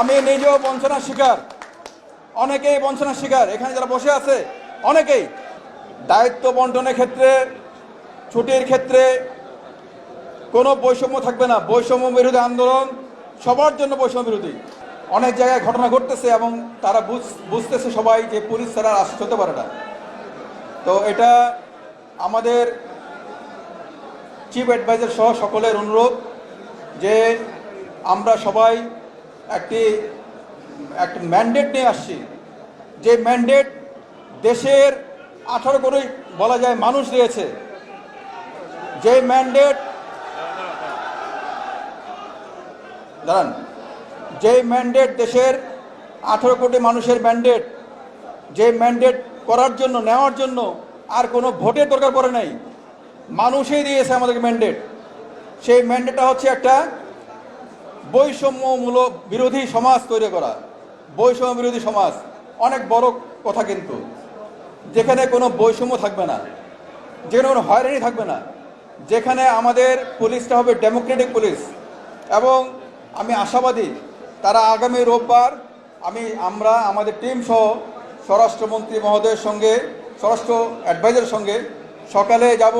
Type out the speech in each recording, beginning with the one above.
আমি নিজেও বঞ্চনার শিকার। অনেকেই বঞ্চনার শিকার। এখানে যারা বসে আছে, অনেকেই দায়িত্ব বন্টনের ক্ষেত্রে, ছুটির ক্ষেত্রে কোনো বৈষম্য থাকবে না। বৈষম্য বিরোধী আন্দোলন সবার জন্য বৈষম্য বিরোধী। অনেক জায়গায় ঘটনা ঘটতেছে এবং তারা বুঝ- বুঝতেছে সবাই যে পুলিশ আর আসতে হতে পারে না। তো এটা আমাদের চিফ অ্যাডভাইজার সহ সকলের অনুরোধ যে আমরা সবাই একটি একটি ম্যান্ডেট নিয়ে আসছি। যে ম্যান্ডেট দেশের আঠারো কোটি বলা যায় মানুষ দিয়েছে। যে ম্যান্ডেট দাঁড়ান। যে ম্যান্ডেট দেশের আঠারো কোটি মানুষের ম্যান্ডেট যে ম্যান্ডেট করার জন্য, নেওয়ার জন্য আর কোনো ভোটের দরকার পড়ে নাই। মানুষই দিয়েছে আমাদেরকে ম্যান্ডেট সেই ম্যান্ডেটটা হচ্ছে একটা বৈষম্যমূলক বিরোধী সমাজ তৈরি করা। বৈষম্য বিরোধী সমাজ, অনেক বড় কথা কিন্তু। যেখানে কোনো বৈষম্য থাকবে না, যেখানে কোনো হয়রানি থাকবে না। যেখানে আমাদের পুলিশটা হবে ডেমোক্রেটিক পুলিশ। এবং আমি আশাবাদী তারা আগামী রোববার আমি, আমরা, আমাদের টিম সহ স্বরাষ্ট্রমন্ত্রী মহোদয়ের সঙ্গে, স্বরাষ্ট্র অ্যাডভাইজারের সঙ্গে সকালে যাব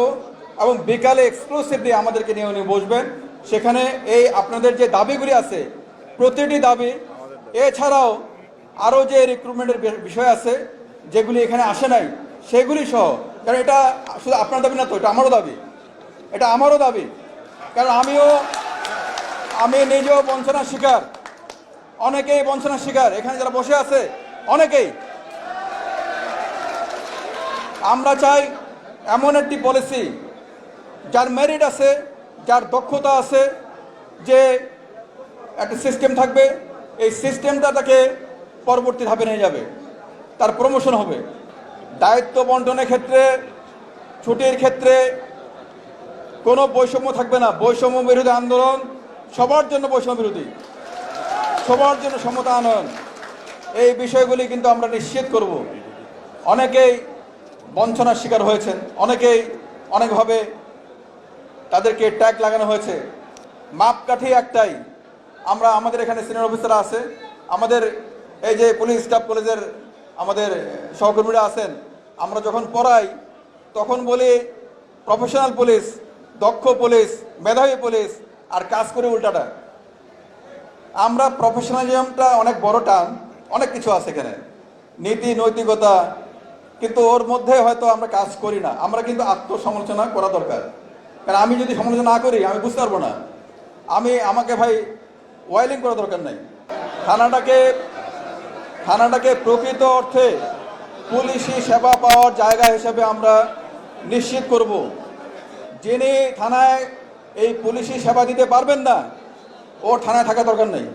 এবং বিকালে এক্সক্লুসিভলি আমাদেরকে নিয়ে উনি বসবেন। সেখানে এই আপনাদের যে দাবিগুলি আছে, প্রতিটি দাবি, এছাড়াও আরও যে রিক্রুটমেন্টের বিষয় আছে, যেগুলি এখানে আসে নাই, সেগুলি সহ, কারণ এটা শুধু আপনার দাবি না তো, এটা আমারও দাবি। এটা আমারও দাবি, কারণ আমিও, আমি নিজেও বঞ্চনার শিকার। অনেকেই বঞ্চনার শিকার, এখানে যারা বসে আছে, অনেকেই। আমরা চাই এমন একটি পলিসি যার মেরিট আছে যার দক্ষতা আছে যে একটা সিস্টেম থাকবে, এই সিস্টেমটা তাকে পরবর্তী ধাপে নিয়ে যাবে। তার প্রমোশন হবে। দায়িত্ব বন্টনের ক্ষেত্রে, ছুটির ক্ষেত্রে কোনো বৈষম্য থাকবে না। বৈষম্য বিরোধী আন্দোলন সবার জন্য বৈষম্য বিরোধী। সবার জন্য সমতা আনয়ন। এই বিষয়গুলি কিন্তু আমরা নিশ্চিত করব। অনেকেই বঞ্চনার শিকার হয়েছেন। অনেকেই অনেকভাবে তাদেরকে ট্যাগ লাগানো হয়েছে। মাপকাঠি একটাই। আমরা আমাদের এখানে সিনিয়র অফিসার আছে। আমাদের এই যে পুলিশ স্টাফ কলেজের আমাদের সহকর্মীরা আছেন। আমরা যখন পড়াই, তখন বলি প্রফেশনাল পুলিশ দক্ষ পুলিশ মেধাবী পুলিশ আর কাজ করে উল্টাটা। আমরা প্রফেশনালিজমটা অনেক বড় টান, অনেক কিছু আছে এখানে। নীতি, নৈতিকতা, কিন্তু ওর মধ্যে হয়তো আমরা কাজ করি না। আমরা কিন্তু আত্মসমালোচনা করা দরকার। কারণ আমি যদি সমালোচনা না করি, আমি বুঝতে পারব না। আমি, আমাকে ভাই ওয়াইলিং করা দরকার নাই। থানাটাকে থানাটাকে প্রকৃত অর্থে পুলিশি সেবা পাওয়ার জায়গা হিসেবে আমরা নিশ্চিত করব। যিনি থানায় এই পুলিশি সেবা দিতে পারবেন না, ওর থানায় থাকা দরকার নেই।